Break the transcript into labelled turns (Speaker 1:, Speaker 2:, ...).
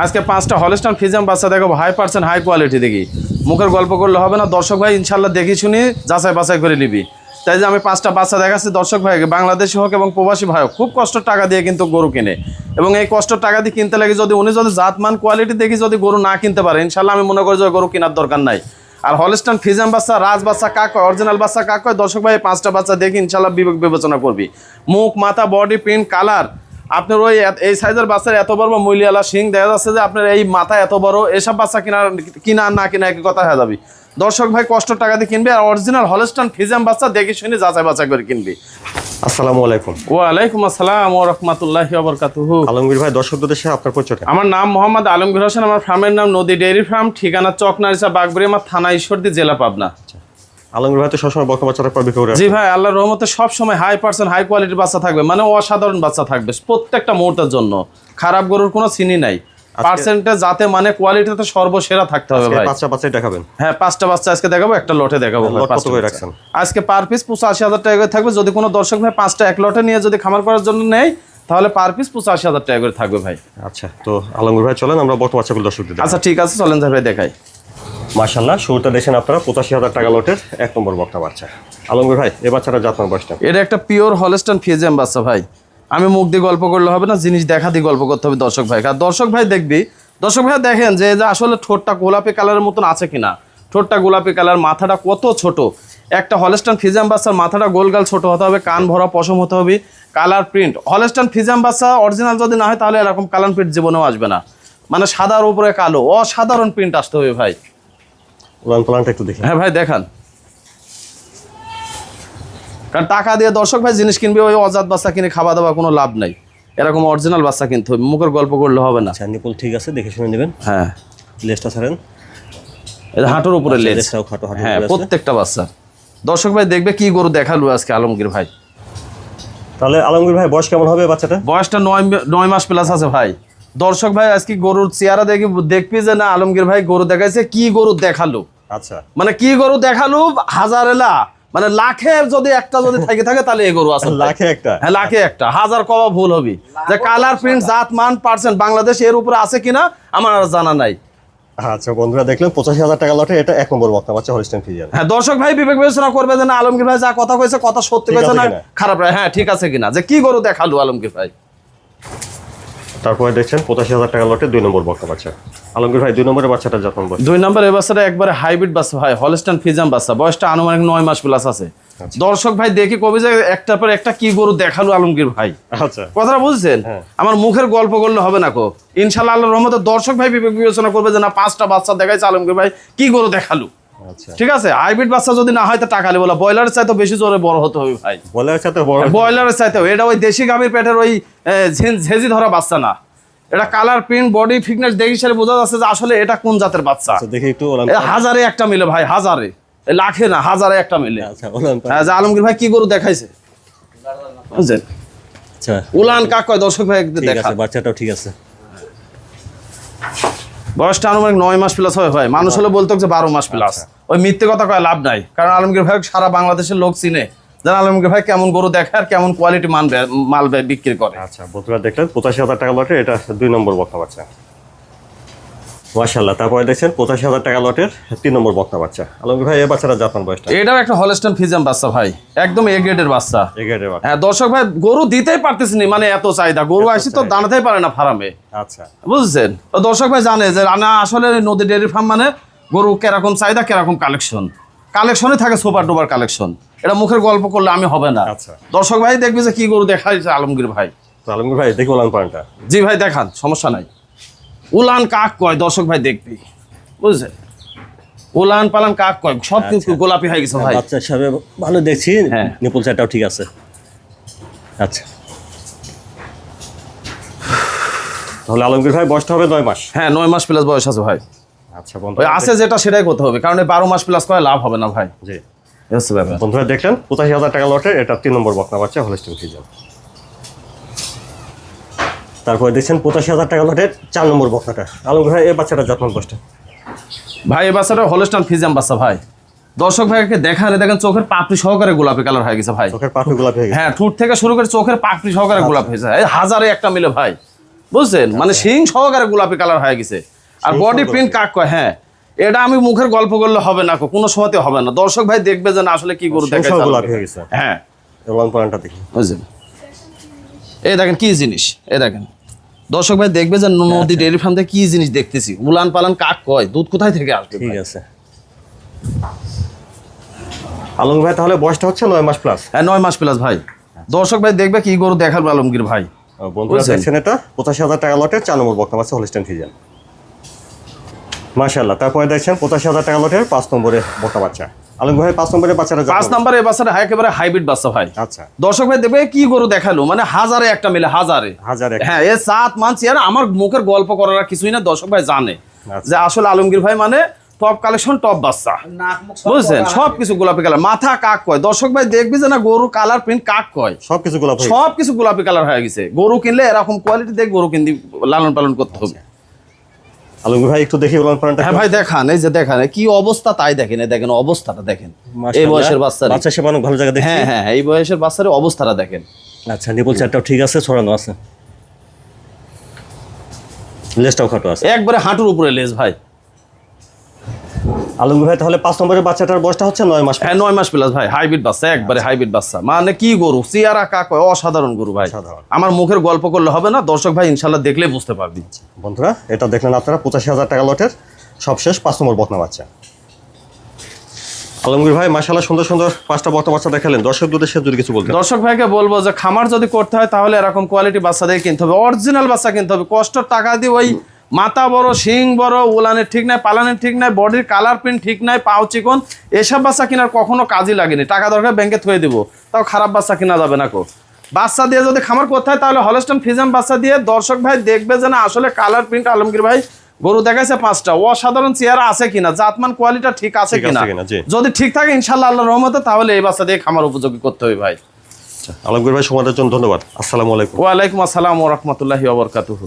Speaker 1: আজকে পাঁচটা হলস্টান ফিজাম বাচ্চা দেখাবো হাই পার্সেন্ট হাই কোয়ালিটি দেখি। মুখের গল্প করলে হবে না, দর্শক ভাই, ইনশাল্লাহ দেখি শুনি যাচাই বাছাই করে নিবি। তাই যে আমি পাঁচটা বাচ্চা দেখাচ্ছি, দর্শক ভাইকে বাংলাদেশি হোক এবং প্রবাসী ভাই খুব কষ্ট টাকা দিয়ে কিন্তু গরু কিনে। এবং এই কষ্ট টাকা দিয়ে কিনতে লাগে যদি উনি যদি জাতমান কোয়ালিটি দেখি যদি গরু না কিনতে পারে, ইনশাল্লাহ আমি মনে করি যে গরু কেনার দরকার নাই। আর হলস্টান ফিজাম বাচ্চা, রাজ বাচ্চা, কাক অরিজিনাল বাচ্চা, কাক কয় দর্শক ভাই পাঁচটা বাচ্চা দেখি ইনশাল্লাহ বিবেক বিবেচনা করবি। মুখ, মাথা বডি প্রিন্ট কালার আপনার ওই এই সাইজের বাচ্চার এত বড় মূল্যালা সিং দেখা যাচ্ছে যে আপনার এই মাথা এত বড় এসব বাচ্চা কিনা কিনা না কিনা একই কথা হয়ে যাবে। দর্শক ভাই কষ্ট টাকা দিয়ে কিনবি আর অরিজিনাল হলস্টান ফিজাম বাচ্চা দেখে শুনে যাচাই বাছাই করে কিনবি।
Speaker 2: আসসালামু আলাইকুম।
Speaker 1: আসসালাম ও রহমতুল্লাহ বরকাতুহু।
Speaker 2: আলমগীর ভাই দর্শকদের আপনার
Speaker 1: আমার নাম মোহাম্মদ আলমগীর হোসেন আমার ফার্মের নাম নদী ডেয়ারি ফার্ম ঠিকানা চকনারিসা আমার থানা ঈশ্বরদী জেলা পাবনা।
Speaker 2: আলমগীর ভাই তো সবসময় বাচ্চারা বিক্রি করে
Speaker 1: জি ভাই আল্লাহর রহমতে সব সময় হাই পার্সেন্ট হাই কোয়ালিটির বাচ্চা থাকবে। মানে অসাধারণ বাচ্চা থাকবে প্রত্যেকটা মুহূর্তের জন্য। খারাপ গরুর কোনো চিনি নাই। পার্সেন্টে যাতে মানে কোয়ালিটিতে সর্বসেরা থাকতে হবে ভাই।
Speaker 2: বাচ্চা বাচ্চাই দেখাবেন।
Speaker 1: হ্যাঁ পাঁচটা বাচ্চা আজকে দেখাবো একটা লটে দেখাবো ভাই,
Speaker 2: কত করে রাখছেন?
Speaker 1: আজকে পার পিস পঁচাশি হাজার টাকা করে থাকবে। যদি কোনো দর্শক ভাই পাঁচটা এক লটে নিয়ে যদি খামার করার জন্য নেয় তাহলে পার পিস পঁচাশি হাজার টাকা করে থাকবে ভাই।
Speaker 2: আচ্ছা তো আলমগীর ভাই চলেন আমরা বক্তা বাচ্চাগুলো দর্শকদের
Speaker 1: আচ্ছা ঠিক আছে চলেন ভাই দেখাই।
Speaker 2: মার্শাল্লাহ শুরুতে দেখেন আপনারা, পঁচাশি হাজার টাকা লটের এক নম্বর বক্তা বাচ্চা। আলমগীর ভাই এই বাচ্চাটা জাতমান বয়সটা?
Speaker 1: এটা একটা পিওর হলস্টান ফিজিয়াম বাচ্চা ভাই। আমি মুখ দিয়ে গল্প করলে হবে না, জিনিস দেখা দিয়ে গল্প করতে হবে দর্শক ভাই আর দর্শক ভাই দেখবি, দর্শক ভাই দেখেন যে আসলে ঠোঁটটা গোলাপি কালারের মতন আছে কিনা। ঠোঁটটা গোলাপি কালার, মাথাটা কত ছোট। একটা হলস্টান ফিজাম বাচ্চার মাথাটা গোলগাল ছোট হতে হবে, কান ভরা পশম হতে হবে, কালার প্রিন্ট। হলস্টান ফিজাম বাচ্চা অরিজিনাল যদি না হয়, তাহলে এরকম কালার প্রিন্ট জীবনেও আসবে না। মানে সাদার উপরে কালো, অসাধারণ প্রিন্ট আসতে হবে ভাই।
Speaker 2: উলান পালানটা একটু দেখি।
Speaker 1: হ্যাঁ ভাই দেখান। কারণ টাকা দিয়ে দর্শক ভাই জিনিস কিনবে ওই অজাত বাচ্চা কিনে খাওয়া দাওয়া কোনো লাভ নাই। এরকম অরিজিনাল বাচ্চা কিনতে হবে মুখের গল্প করলে হবে না।
Speaker 2: আচ্ছা নিপুল ঠিক আছে দেখে শুনে নেবেন।
Speaker 1: হ্যাঁ।
Speaker 2: লেজটা ছাড়েন।
Speaker 1: হাঁটুর উপরে লেজ।
Speaker 2: খাটো
Speaker 1: হ্যাঁ প্রত্যেকটা বাচ্চা। দর্শক ভাই দেখবে কি গরু দেখাল আজকে আলমগীর ভাই।
Speaker 2: তাহলে আলমগীর ভাই বয়স কেমন হবে বাচ্চাটা
Speaker 1: বয়সটা নয় নয় মাস প্লাস আছে ভাই। দর্শক ভাই আজকে গরুর চেহারা দেখি দেখবি যে না আলমগীর ভাই গরু দেখাইছে কি গরু দেখাল?
Speaker 2: আচ্ছা।
Speaker 1: মানে কি গরু দেখাল? হাজার এলা। মানে লাখের যদি একটা যদি থেকে থাকে তাহলে এই গরু আছে
Speaker 2: লাখে একটা।
Speaker 1: হ্যাঁ লাখে একটা। হাজার কবা ভুল হবে। যে কালার প্রিন্ট জাত মান পার্সেন্ট বাংলাদেশ এর উপরে আছে কিনা আমার আর জানা নাই।
Speaker 2: আচ্ছা বন্ধুরা দেখলেন পঁচাশি হাজার টাকা লটে এটা এক নম্বর বক্তা বাচ্চা হলিস্টেন ফিজিয়ান।
Speaker 1: হ্যাঁ দর্শক ভাই বিবেক বিবেচনা করবে যে না আলমগীর ভাই যা কথা কইছে কথা সত্যি কইছে না? খারাপ হ্যাঁ ঠিক আছে কিনা। যে কি গরু দেখাল আলমগীর ভাই?
Speaker 2: তারপরে দেখছেন পঁচাশি হাজার টাকা লটে দুই নম্বর বক্তা বাচ্চা। আলমগীর ভাই দুই নম্বরের বাচ্চাটা বয়স
Speaker 1: দুই নম্বর এই বাচ্চাটা একবারে হাইব্রিড বাচ্চা ভাই হলস্টান ফিজাম বাচ্চা। বয়সটা আনুমানিক নয় মাস প্লাস আছে।
Speaker 2: আচ্ছা।
Speaker 1: দর্শক ভাই দেখি কবে যে একটার পর একটা কি গরু দেখাল আলমগীর ভাই।
Speaker 2: আচ্ছা।
Speaker 1: কথাটা বুঝছেন?
Speaker 2: হ্যাঁ।
Speaker 1: আমার মুখের গল্প করলে হবে না কো। ইনশাল্লাহ আল্লাহ রহমতে দর্শক ভাই বিবেচনা করবে যে না পাঁচটা বাচ্চা দেখাইছে আলমগীর ভাই কি গরু দেখাল? ঠিক আছে হাইব্রিড বাচ্চা যদি না হয় তো টাকা বলা ব্রয়লারের চাইতে বেশি জোরে বড় হতে হবে ভাই।
Speaker 2: বলের সাথে বড়
Speaker 1: ব্রয়লারের চাইতেও এটা ওই দেশি গাভীর পেটের ওই ঝেঁঝি ধরা বাচ্চা না। এটা কালার প্রিন্ট বডি ফিটনেস দেখি সারে বোঝা যাচ্ছে যে আসলে এটা কোন জাতের বাচ্চা।
Speaker 2: আচ্ছা দেখি একটু
Speaker 1: হাজারে একটা মিলে ভাই হাজারে। লাখে না হাজারে একটা মিলে।
Speaker 2: আচ্ছা
Speaker 1: হ্যাঁ আলমগীর ভাই কি গরু দেখাইছে? বুঝছেন
Speaker 2: আচ্ছা।
Speaker 1: উলান কাক কয়? দর্শক ভাই দেখা।
Speaker 2: বাচ্চাটাও ঠিক আছে।
Speaker 1: বয়সটা আনুমানিক নয় মাস প্লাস হয় ভাই মানুষ হলে বলতো যে বারো মাস প্লাস ওই মিথ্যে কথা কয় লাভ নাই। কারণ আলমগীর ভাই সারা বাংলাদেশের লোক চিনে। যেন আলমগীর ভাই কেমন গরু দেখে আর কেমন কোয়ালিটি মাল মাল বিক্রি করে।
Speaker 2: আচ্ছা বন্ধুরা দেখলেন পঁচাশি হাজার টাকা লটে এটা দুই নম্বর বক্তা বাচ্চা। মার্শাল্লাহ তারপরে দেখছেন পঁচাশি হাজার টাকা লটের তিন নম্বর বক্তা বাচ্চা। আলমগীর ভাই এই বাচ্চাটা জাপান বয়সটা
Speaker 1: এটাও একটা হলস্টন ফিজাম বাচ্চা ভাই একদম এ গ্রেডের বাচ্চা।
Speaker 2: এগারের বাচ্চা।
Speaker 1: হ্যাঁ দর্শক ভাই গরু দিতেই পারতেছি না মানে এত চাহিদা। গরু আসি তো দাঁড়াতেই পারে না ফার্মে।
Speaker 2: আচ্ছা।
Speaker 1: বুঝছেন? তো দর্শক ভাই জানে যে না আসলে নদী ডেয়ারি ফার্ম মানে গরু কীরকম চাহিদা কীরকম কালেকশন। কালেকশনে থাকে সুপার ডুপার কালেকশন। এটা মুখের গল্প করলে আমি হবে না।
Speaker 2: আচ্ছা।
Speaker 1: দর্শক ভাই দেখবে যে কি গরু দেখাইছে আলমগীর ভাই।
Speaker 2: আলমগীর ভাই দেখি ওলান পানটা।
Speaker 1: জি ভাই দেখান সমস্যা নাই। উলান কাক কয়? দর্শক ভাই দেখবি। বুঝছেন উলান পালান কাক কয়? সব কিছু গোলাপি হয়ে গেছে ভাই।
Speaker 2: বাচ্চা হিসাবে ভালো দেখছি।
Speaker 1: হ্যাঁ।
Speaker 2: নিপুল চারটাও ঠিক আছে। আচ্ছা। তাহলে আলমগীর ভাই বয়সটা হবে নয় মাস।
Speaker 1: হ্যাঁ নয় মাস প্লাস বয়স আছে ভাই।
Speaker 2: আচ্ছা বন্ধু
Speaker 1: আছে যেটা সেটাই করতে হবে। কারণ বারো মাস প্লাস করে লাভ হবে না ভাই।
Speaker 2: জি। বন্ধুরা দেখলেন? পঁচাশি হাজার টাকা লটে এটা তিন নম্বর বকনা বাচ্চা হলস্টিন ফিজান তারপরে দেখছেন পঁচাশি হাজার টাকা লটের চার নম্বর বকনাটা আলমগীর ভাই এই বাচ্চাটা যত্ন বসটা
Speaker 1: ভাই এই বাচ্চাটা হলস্টান ফিজাম বাচ্চা ভাই। দর্শক ভাইকে দেখালে দেখেন চোখের পাপড়ি সহকারে গোলাপি কালার হয়ে গেছে ভাই।
Speaker 2: চোখের পাখি গোলাপি হয়ে গেছে।
Speaker 1: হ্যাঁ ঠুট থেকে শুরু করে চোখের পাপড়ি সহকারে গোলাপ হয়েছে এই হাজারে একটা মিলে ভাই। বুঝছেন? মানে সিং সহকারে গোলাপি কালার হয়ে গেছে। আর বডি প্রিন্ট কাক কয়? হ্যাঁ এটা আমি মুখের গল্প করলে হবে না কোনো সময়তে হবে না। দর্শক ভাই দেখবে যে না আসলে কি গরু চালু
Speaker 2: গোলাপি হয়ে গেছে।
Speaker 1: হ্যাঁ।
Speaker 2: দেখি।
Speaker 1: বুঝলেন এই দেখেন কি জিনিস? এই দেখেন। দর্শক ভাই দেখবে যে নদী ডেয়ারি ফার্ম থেকে কি জিনিস দেখতেছি? উলান পালান কাক কয়? দুধ কোথায় থেকে আসবে
Speaker 2: ঠিক আছে। আলম ভাই তাহলে বয়সটা হচ্ছে নয় মাস প্লাস
Speaker 1: হ্যাঁ নয় মাস প্লাস ভাই। দর্শক ভাই দেখবে কি গরু দেখার আলমগীর ভাই।
Speaker 2: বন্ধুরা
Speaker 1: বুঝছেন?
Speaker 2: দেখছেন এটা? পঁচাশি হাজার টাকা লটের চার নম্বর আছে হলিস্টেন মাশাল্লাহ তারপরে দেখছেন পঁচাশি হাজার টাকা লটের পাঁচ নম্বরে বক্তা বাচ্চা। আলম ভাই পাঁচ নম্বরে বাচ্চাটা
Speaker 1: পাঁচ
Speaker 2: যত্ন-
Speaker 1: নাম্বারে একেবারে হাইব্রিড বাচ্চা ভাই।
Speaker 2: আচ্ছা।
Speaker 1: দর্শক ভাই দেখবে কি গরু দেখাল? মানে হাজারে একটা মিলে হাজারে।
Speaker 2: হাজার
Speaker 1: হ্যাঁ এ সাত মানছি আর আমার মুখের গল্প করার কিছুই না দর্শক ভাই জানে।
Speaker 2: আচ্ছা।
Speaker 1: যে আসলে আলমগীর ভাই মানে টপ কালেকশন টপ বাচ্চা। বুঝছেন? সবকিছু গোলাপি কালার মাথা কাক কয়? দর্শক ভাই দেখবি যে না গরু কালার প্রিন্ট কাক কয়?
Speaker 2: সবকিছু গোলাপ হয়ে
Speaker 1: সব কিছু গোলাপি কালার হয়ে গেছে। গরু কিনলে এরকম কোয়ালিটি দেখ গরু কিনতে লালন পালন করতে হবে।
Speaker 2: আলম ভাই একটু দেখি উলান পালানটা
Speaker 1: হ্যাঁ ভাই দেখান এই যে দেখান এই কি অবস্থা তাই দেখেন এই দেখেন অবস্থাটা দেখেন। এই বয়সের বাচ্চা
Speaker 2: বাচ্চা সে অনেক ভালো জায়গা দেখছি।
Speaker 1: হ্যাঁ হ্যাঁ এই বয়সের বাচ্চার অবস্থাটা দেখেন।
Speaker 2: আচ্ছা চারটাও ঠিক আছে ছড়ানো আছে। লেজটাও খাটো আছে।
Speaker 1: একবারে হাঁটুর উপরে লেস ভাই।
Speaker 2: আলমগীর ভাই তাহলে পাঁচ নম্বরের বাচ্চাটার বয়সটা হচ্ছে নয় মাস
Speaker 1: হ্যাঁ নয় মাস প্লাস ভাই হাইব্রিড বাচ্চা একবারে হাইব্রিড বাচ্চা। মানে কি গরু? চেয়ারা কাক অসাধারণ গরু ভাই। আমার মুখের গল্প করলে হবে না দর্শক ভাই ইনশাল্লাহ দেখলে বুঝতে পারবি।
Speaker 2: বন্ধুরা এটা দেখলেন আপনারা পঁচাশি হাজার টাকা লটের সবশেষ পাঁচ নম্বর বকনা বাচ্চা। আলমগীর ভাই মাসাল্লাহ সুন্দর সুন্দর পাঁচটা বকনা বাচ্চা দেখালেন। দর্শক দুদেশে যদি কিছু বলতে
Speaker 1: দর্শক ভাইকে বলব যে খামার যদি করতে হয় তাহলে এরকম কোয়ালিটি বাচ্চা দিয়ে কিনতে হবে। অরিজিনাল বাচ্চা কিনতে হবে। কষ্টর টাকা দিয়ে ওই মাথা বড় শিং বড় উলানের ঠিক নাই পালানের ঠিক নাই বডির কালার প্রিন্ট ঠিক নাই পাও চিকন এসব বাচ্চা কেনার কখনো কাজই লাগেনি। টাকা দরকার ব্যাংকে থয়ে দেবো। তাও খারাপ বাচ্চা কিনা যাবে না কো। বাচ্চা দিয়ে যদি খামার করতে হয় তাহলে হলস্টন ফিজাম বাচ্চা দিয়ে দর্শক ভাই দেখবে যে না আসলে কালার প্রিন্ট আলমগীর ভাই গরু দেখাইছে পাঁচটা। অসাধারণ চেয়ারা আছে কিনা জাতমান কোয়ালিটা ঠিক আছে কিনা। যদি ঠিক থাকে ইনশাল্লাহ আল্লাহ রহমতে তাহলে এই বাচ্চা দিয়ে খামার উপযোগী করতে হবে ভাই।
Speaker 2: আলমগীর ভাই সমাজের জন্য ধন্যবাদ। আসসালামু আলাইকুম।
Speaker 1: ওয়ালাইকুম আসসালাম ও রহমতুল্লাহি ওবরকাতুহু